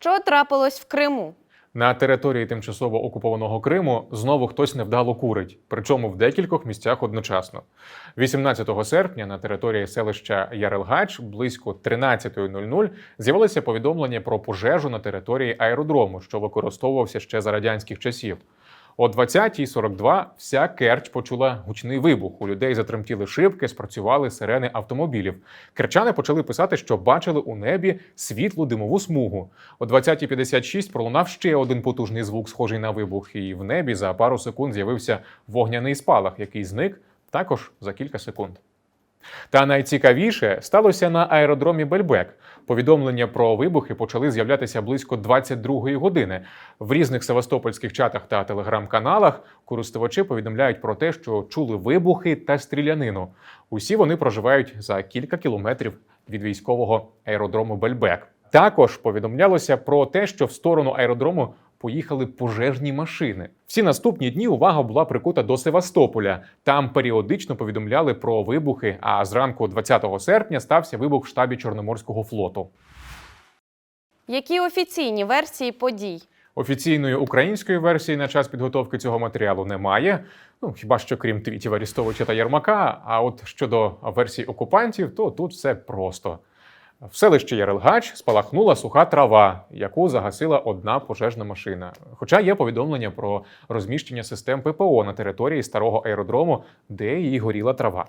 Що трапилось в Криму? На території тимчасово окупованого Криму знову хтось невдало курить, причому в декількох місцях одночасно. 18 серпня на території селища Ярелгач близько 13.00 з'явилося повідомлення про пожежу на території аеродрому, що використовувався ще за радянських часів. О 20.42 вся Керч почула гучний вибух. У людей затремтіли шибки, спрацювали сирени автомобілів. Керчани почали писати, що бачили у небі світлу димову смугу. О 20.56 пролунав ще один потужний звук, схожий на вибух, і в небі за пару секунд з'явився вогняний спалах, який зник також за кілька секунд. Та найцікавіше сталося на аеродромі Бельбек. Повідомлення про вибухи почали з'являтися близько 22-ї години. В різних севастопольських чатах та телеграм-каналах користувачі повідомляють про те, що чули вибухи та стрілянину. Усі вони проживають за кілька кілометрів від військового аеродрому Бельбек. Також повідомлялося про те, що в сторону аеродрому поїхали пожежні машини. Всі наступні дні увага була прикута до Севастополя. Там періодично повідомляли про вибухи. А зранку 20 серпня стався вибух в штабі Чорноморського флоту. Які офіційні версії подій? Офіційної української версії на час підготовки цього матеріалу немає. Ну хіба що крім твітів Арістовича та Єрмака. А от щодо версій окупантів, то тут все просто. В селищі Ярелгач спалахнула суха трава, яку загасила одна пожежна машина. Хоча є повідомлення про розміщення систем ППО на території старого аеродрому, де її горіла трава.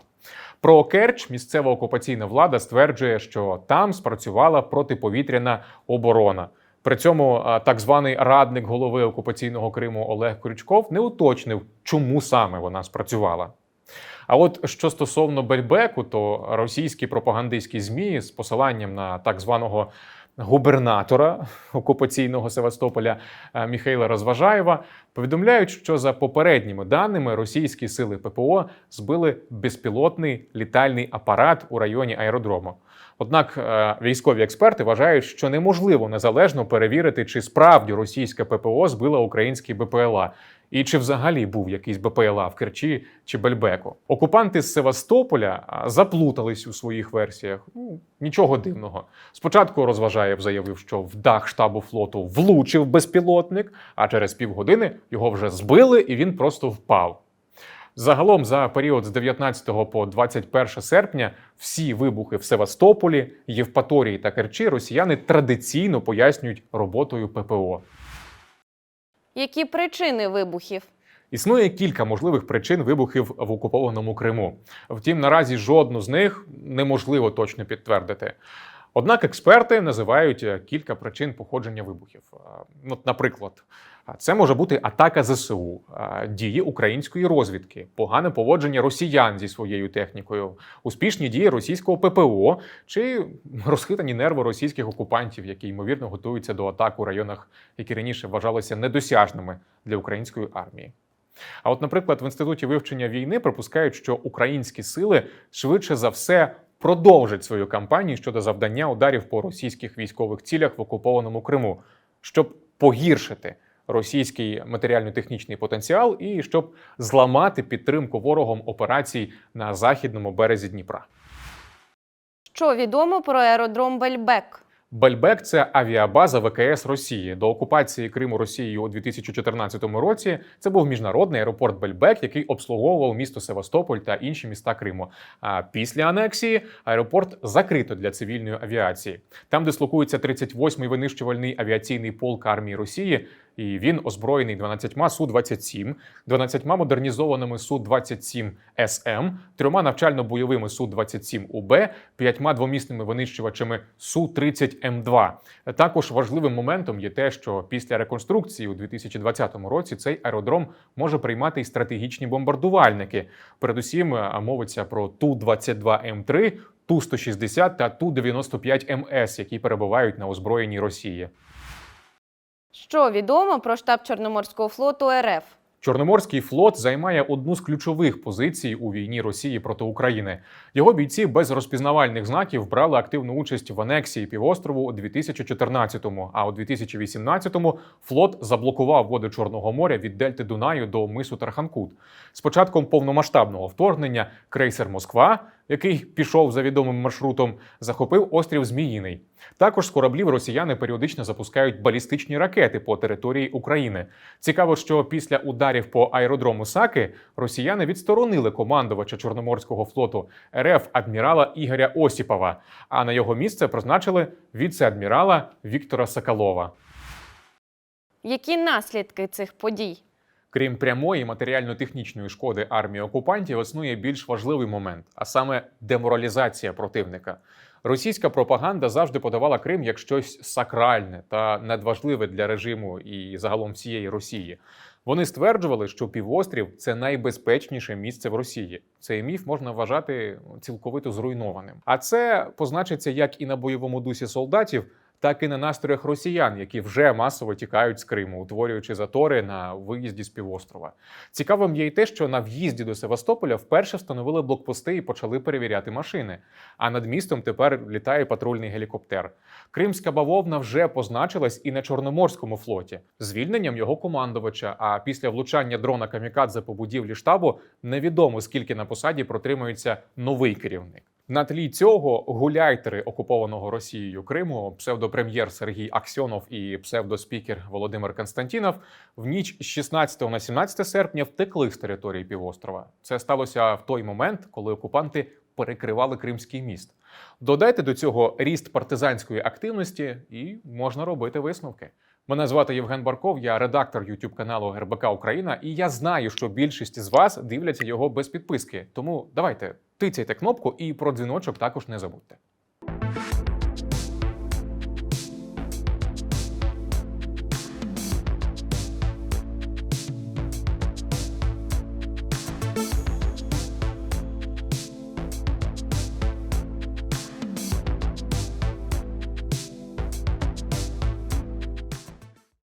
Про Керч місцева окупаційна влада стверджує, що там спрацювала протиповітряна оборона. При цьому так званий радник голови окупаційного Криму Олег Крючков не уточнив, чому саме вона спрацювала. А от що стосовно Бельбеку, то російські пропагандистські змі з посиланням на так званого губернатора окупаційного Севастополя е, Міхайла Розважаєва повідомляють, що за попередніми даними російські сили ППО збили безпілотний літальний апарат у районі аеродрому. Однак е, військові експерти вважають, що неможливо незалежно перевірити, чи справді російське ППО збила український БПЛА, і чи взагалі був якийсь БПЛА в Керчі чи Бельбеку. Окупанти з Севастополя заплутались у своїх версіях. Ну, нічого дивного. Спочатку Розважаєв заявив, що в дах штабу флоту влучив безпілотник, а через півгодини його вже збили і він просто впав. Загалом за період з 19 по 21 серпня всі вибухи в Севастополі, Євпаторії та Керчі росіяни традиційно пояснюють роботою ППО. Які причини вибухів? Існує кілька можливих причин вибухів в окупованому Криму. Втім, наразі жодну з них неможливо точно підтвердити. Однак експерти називають е, кілька причин походження вибухів. Ну, от, наприклад, а, це може бути атака ЗСУ, дії української розвідки, погане поводження росіян зі своєю технікою, успішні дії російського ППО чи розхитані нерви російських окупантів, які ймовірно готуються до атак у районах, які раніше вважалися недосяжними для української армії. А от, наприклад, в інституті вивчення війни припускають, що українські сили швидше за все продовжать свою кампанію щодо завдання ударів по російських військових цілях в окупованому Криму, щоб погіршити російський матеріально-технічний потенціал і щоб зламати підтримку ворогом операцій на західному березі Дніпра. Що відомо про аеродром Бельбек? Бельбек це авіабаза ВКС Росії. До окупації Криму Росією у 2014 році це був міжнародний аеропорт Бельбек, який обслуговував місто Севастополь та інші міста Криму. А після анексії аеропорт закрито для цивільної авіації. Там дислокується 38-й винищувальний авіаційний полк армії Росії. І він озброєний 12 Су-27, 12 модернізованими Су-27 СМ, трьома навчально-бойовими Су-27УБ, п'ятьма двомісними винищувачами Су-30М2. Також важливим моментом є те, що після реконструкції у 2020 році цей аеродром може приймати й стратегічні бомбардувальники. Передусім е, мовиться про Ту-22М3, Ту-160 та Ту-95МС, які перебувають на озброєнні Росії. Що відомо про штаб Чорноморського флоту РФ? Чорноморський флот займає одну з ключових позицій у війні Росії проти України. Його бійці без розпізнавальних знаків брали активну участь в анексії півострову у 2014-му, а у 2018-му флот заблокував води Чорного моря від дельти Дунаю до мису Тарханкут. З початком повномасштабного вторгнення крейсер Москва який пішов за відомим маршрутом, захопив острів Зміїний. Також з кораблів росіяни періодично запускають балістичні ракети по території України. Цікаво, що після ударів по аеродрому Саки росіяни відсторонили командувача Чорноморського флоту РФ адмірала Ігоря Осіпова, а на його місце призначили віце-адмірала Віктора Соколова. Які наслідки цих подій? Крім прямої матеріально-технічної шкоди армії окупантів, існує більш важливий момент, а саме деморалізація противника. Російська пропаганда завжди подавала Крим як щось сакральне та надважливе для режиму і загалом всієї Росії. Вони стверджували, що півострів це найбезпечніше місце в Росії. Цей міф можна вважати цілковито зруйнованим. А це позначиться як і на бойовому дусі солдатів, так і на настроях росіян, які вже масово тікають з Криму, утворюючи затори на виїзді з півострова. Цікавим є й те, що на в'їзді до Севастополя вперше встановили блокпости і почали перевіряти машини. А над містом тепер літає патрульний гелікоптер. Кримська бавовна вже позначилась і на Чорноморському флоті, звільненням його командувача. А після влучання дрона Камікадзе по будівлі штабу невідомо скільки на посаді протримується новий керівник. На тлі цього гуляйтери окупованого Росією Криму, псевдопрем'єр Сергій Аксьонов і псевдоспікер Володимир Константінов в ніч з 16 на 17 серпня втекли з території півострова. Це сталося в той момент, коли окупанти перекривали Кримський міст. Додайте до цього ріст партизанської активності, і можна робити висновки. Мене звати Євген Барков, я редактор YouTube каналу РБК Україна, і я знаю, що більшість з вас дивляться його без підписки. Тому давайте тицяйте кнопку і про дзвіночок також не забудьте.